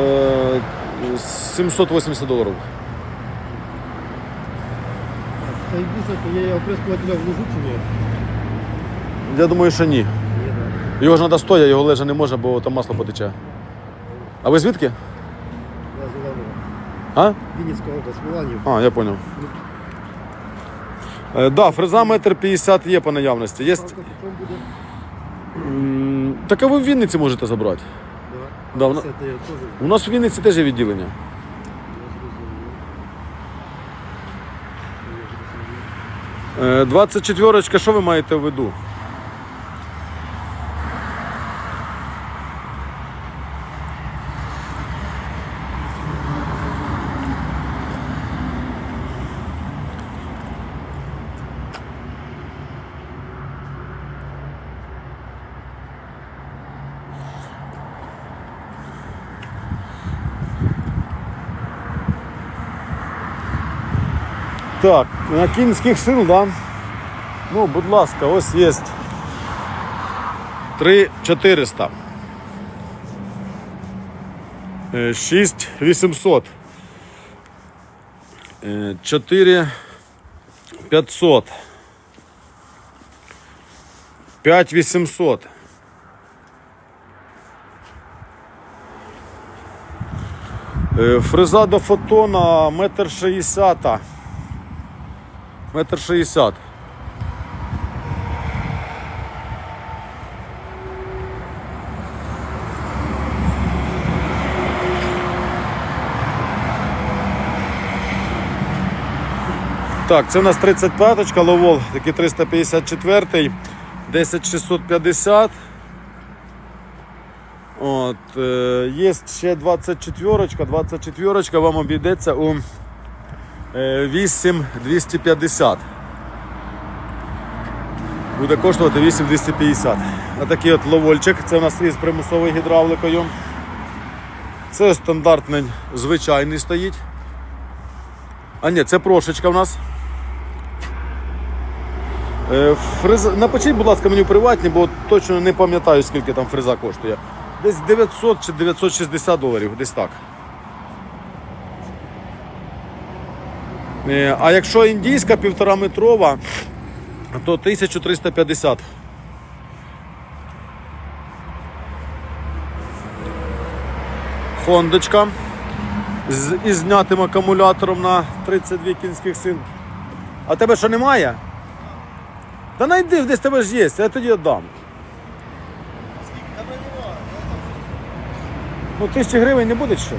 Е, 780 доларів. Цей бусок, я оприскувателя вложу чи ні? Я думаю, що ні. Його ж треба стоя, його лежа не можна, бо там масло потече. А ви звідки? Я з Уланова. А? Вінницька область, Міланів. А, я зрозумів. Е, да, фреза метр 50 є по наявності. Є... М, Так а ви в Вінниці можете забрати. Да. Це я теж У нас в Вінниці теж є відділення. Е, 24 що ви маєте в виду? Так, на кінських сил, да? Ну, будь ласка, ось є 3400. 6800. 4 500. 5 800. Е, Фреза до фотона метр шістдесят. Метр шістдесят. Так, це у нас 35-ка ловол, такий 354, 10650. От, е, є ще 24-ка, 24-ка вам обійдеться у 8250. Буде коштувати 8250. А такий от ловольчик, це у нас із примусовою гідравликою. Це стандартний звичайний стоїть. А ні, це прошечка в нас. Е, Фреза... Напишіть, будь ласка, мені в приватні, бо точно не пам'ятаю, скільки там фреза коштує. Десь 900 чи 960 доларів, десь так. А якщо індійська півтора метрова, то 1350. Хондочка з знятим акумулятором на 32 кінських сил. А тебе що немає? Та найди, десь тебе ж є, я тоді віддам. Ну, тисячі гривень не буде що?